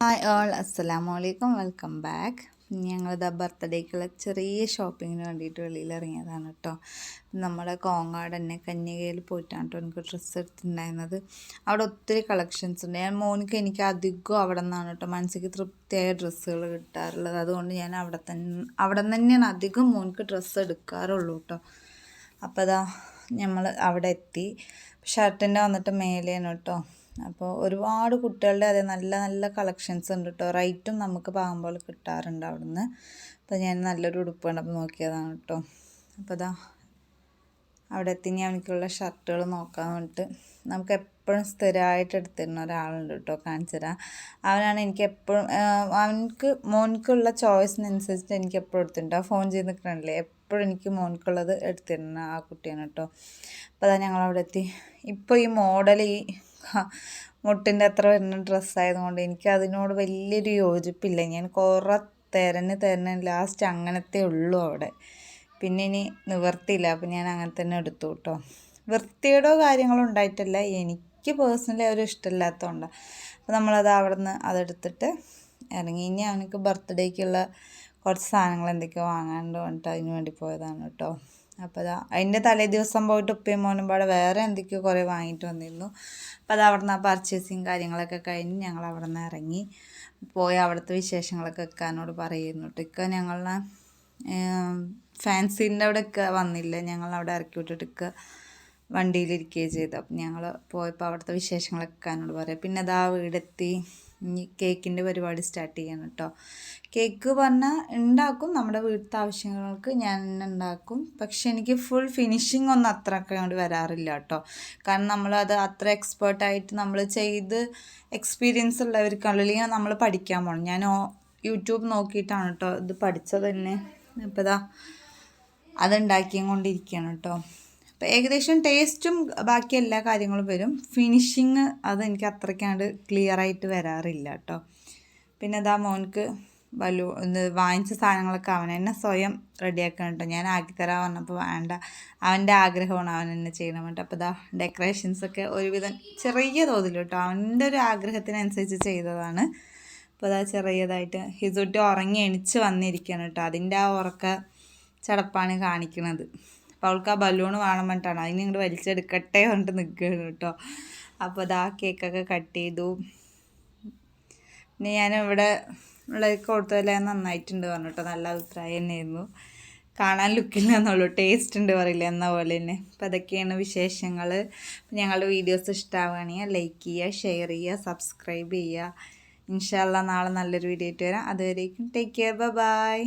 Hi all അസ്സലാമു അലൈക്കും welcome back ഞങ്ങളിതാ ബർത്ത്ഡേക്കുള്ള ചെറിയ ഷോപ്പിങ്ങിന് വേണ്ടിയിട്ട് വെളിയിൽ ഇറങ്ങിയതാണ് കേട്ടോ നമ്മുടെ കോങ്ങാട് തന്നെ കന്യകയിൽ പോയിട്ടാണ് കേട്ടോ എനിക്ക് ഡ്രസ്സ് എടുത്തിട്ടുണ്ടായിരുന്നത്. അവിടെ ഒത്തിരി കളക്ഷൻസ് ഉണ്ട്. ഞാൻ മോനിക്ക് എനിക്ക് അധികം അവിടെ നിന്നാണ് കേട്ടോ മനസ്സിക്ക് തൃപ്തിയായ ഡ്രസ്സുകൾ കിട്ടാറുള്ളത്. അതുകൊണ്ട് ഞാൻ അവിടെ തന്നെ അവിടെ തന്നെയാണ് അധികം മോനിക്ക് ഡ്രസ്സ് എടുക്കാറുള്ളൂ കേട്ടോ അപ്പോൾ അതാ നമ്മൾ അവിടെ എത്തി. ഷർട്ടിന്റെ വന്നിട്ട് മേലെയാണ് കേട്ടോ അപ്പോൾ ഒരുപാട് കുട്ടികളുടെ അതെ നല്ല നല്ല കളക്ഷൻസ് ഉണ്ട് കേട്ടോ റൈറ്റും നമുക്ക് പാകുമ്പോൾ കിട്ടാറുണ്ട് അവിടുന്ന്. അപ്പോൾ ഞാൻ നല്ലൊരു ഉടുപ്പ് കണ്ടപ്പോൾ നോക്കിയതാണ് കേട്ടോ അപ്പോൾ അതാ അവിടെ എത്തി. ഞാൻ എനിക്കുള്ള ഷർട്ടുകൾ നോക്കാൻ വേണ്ടിയിട്ട് നമുക്ക് എപ്പോഴും സ്ഥിരമായിട്ട് എടുത്തിരുന്ന ഒരാളുണ്ട് കേട്ടോ കാണിച്ചു തരാം അവനാണ് എനിക്ക് എപ്പോഴും അവനക്ക് മോൻക്കുള്ള ചോയ്സിനനുസരിച്ച് എനിക്ക് എപ്പോഴും എടുത്തിട്ടുണ്ട്. ആ ഫോൺ ചെയ്ത് നിൽക്കണില്ലേ? എപ്പോഴും എനിക്ക് മോൻക്കുള്ളത് എടുത്തിരുന്ന ആ കുട്ടിയാണ് കേട്ടോ അപ്പോൾ അതാ ഞങ്ങളവിടെ എത്തി. ഇപ്പോൾ ഈ മോഡൽ ഈ മുട്ടിന്റെ അത്ര വരുന്ന ഡ്രസ്സായതുകൊണ്ട് എനിക്ക് അതിനോട് വലിയൊരു യോജിപ്പില്ല. ഞാൻ കുറേ തിരഞ്ഞ് തിരഞ്ഞ് ലാസ്റ്റ് അങ്ങനത്തെ ഉള്ളൂ അവിടെ. പിന്നെ ഇനി നിവർത്തിയില്ല അപ്പം ഞാൻ അങ്ങനെ തന്നെ എടുത്തു കേട്ടോ വൃത്തിയുടെ കാര്യങ്ങളോ ഉണ്ടായിട്ടില്ല. എനിക്ക് പേഴ്സണലി അവർ ഇഷ്ടമില്ലാത്തതുകൊണ്ട് അപ്പോൾ നമ്മളത് അവിടെ നിന്ന് അതെടുത്തിട്ട് ഇറങ്ങി. ഇനി അവനക്ക് ബർത്ത്ഡേക്കുള്ള കുറച്ച് സാധനങ്ങൾ എന്തൊക്കെയോ വാങ്ങാണ്ട് വേണ്ടിയിട്ട് അതിന് വേണ്ടി പോയതാണ് കേട്ടോ അപ്പോൾ അതാ അതിന്റെ തലേ ദിവസം പോയിട്ട് ഉപ്പയും മോനും പാടെ വേറെ എന്തൊക്കെയോ കുറേ വാങ്ങിയിട്ട് വന്നിരുന്നു. അപ്പോൾ അത് അവിടെ നിന്ന് ആ പർച്ചേസിങ് കാര്യങ്ങളൊക്കെ കഴിഞ്ഞ് ഞങ്ങൾ അവിടെ നിന്ന് ഇറങ്ങി പോയി അവിടുത്തെ വിശേഷങ്ങളൊക്കെ വെക്കാനോട് പറയുന്നു ഇക്ക ഞങ്ങളെ ഫാൻസിന്റെ അവിടെ ഒക്കെ വന്നില്ല. ഞങ്ങൾ അവിടെ ഇറക്കി വിട്ടിട്ട് വണ്ടിയിലിരിക്കുകയും ചെയ്തു. അപ്പം ഞങ്ങൾ പോയപ്പോൾ അവിടുത്തെ വിശേഷങ്ങളൊക്കെ എന്നോട് പറയാം. പിന്നെ അതാ വീടെത്തി. ഇനി കേക്കിന്റെ പരിപാടി സ്റ്റാർട്ട് ചെയ്യണം കേട്ടോ കേക്ക് പറഞ്ഞാൽ ഉണ്ടാക്കും നമ്മുടെ വീട്ടിലത്തെ ആവശ്യങ്ങൾക്ക് ഞാൻ ഉണ്ടാക്കും പക്ഷെ എനിക്ക് ഫുൾ ഫിനിഷിംഗ് ഒന്നും അത്രയൊക്കെ അങ്ങോട്ട് വരാറില്ല കേട്ടോ കാരണം നമ്മളത് അത്ര എക്സ്പേർട്ടായിട്ട് നമ്മൾ ചെയ്ത് എക്സ്പീരിയൻസ് ഉള്ളവർക്കുള്ളിൽ നമ്മൾ പഠിക്കാൻ പോകണം ഞാൻ യൂട്യൂബ് നോക്കിയിട്ടാണ് കേട്ടോ ഇത് പഠിച്ചത് തന്നെ. അപ്പോൾ ഇതാ അതുണ്ടാക്കിയും കൊണ്ടിരിക്കുകയാണ് കേട്ടോ അപ്പോൾ ഏകദേശം ടേസ്റ്റും ബാക്കി എല്ലാ കാര്യങ്ങളും വരും. ഫിനിഷിങ് അത് എനിക്ക് അത്രയ്ക്കാണ്ട് ക്ലിയർ ആയിട്ട് വരാറില്ല കേട്ടോ. പിന്നെ അതാ മോൻക്ക് വലു ഇത് വാങ്ങിച്ച സാധനങ്ങളൊക്കെ അവൻ തന്നെ സ്വയം റെഡിയാക്കണം കേട്ടോ. ഞാൻ ആക്കിത്തരാൻ പറഞ്ഞപ്പോൾ വേണ്ട. അവന്റെ ആഗ്രഹമാണ് അവൻ തന്നെ ചെയ്യണം കേട്ടോ. അപ്പോൾ ഇതാ ഡെക്കറേഷൻസൊക്കെ ഒരുവിധം ചെറിയ തോതിൽ കേട്ടോ. അവന്റെ ഒരു ആഗ്രഹത്തിനനുസരിച്ച് ചെയ്തതാണ്. അപ്പോൾ അതാ ചെറിയതായിട്ട് ഹിസുട്ടി ഉറങ്ങി എണിച്ച് വന്നിരിക്കുകയാണ് കേട്ടോ. അതിന്റെ ആ ഉറക്ക ചടപ്പാണ് കാണിക്കുന്നത് അപ്പോൾ അവൾക്ക് ആ ബലൂൺ വേണം പറഞ്ഞിട്ടാണ്. അതിന് ഇങ്ങോട്ട് വലിച്ചെടുക്കട്ടെ പറഞ്ഞിട്ട് നിൽക്കുകയാണ് കേട്ടോ. അപ്പോൾ അതാ കേക്കൊക്കെ കട്ട് ചെയ്തു. പിന്നെ ഞാൻ ഇവിടെ ഉള്ളത് കൊടുത്തതല്ലേ നന്നായിട്ടുണ്ട് പറഞ്ഞു കേട്ടോ. നല്ല അഭിപ്രായം തന്നെയായിരുന്നു. കാണാൻ ലുക്കില്ല എന്നുള്ളൂ. ടേസ്റ്റ് ഉണ്ട് പറയില്ല എന്ന പോലെ തന്നെ. അപ്പോൾ അതൊക്കെയാണ് വിശേഷങ്ങൾ ഞങ്ങളുടെ വീഡിയോസ് ഇഷ്ടമാവുകയാണെങ്കിൽ ലൈക്ക് ചെയ്യുക ഷെയർ ചെയ്യുക സബ്സ്ക്രൈബ് ചെയ്യുക. ഇൻഷാല്ല നാളെ നല്ലൊരു വീഡിയോ ആയിട്ട് വരാം. അതുവരേക്കും ടേക്ക് കെയർ ബൈ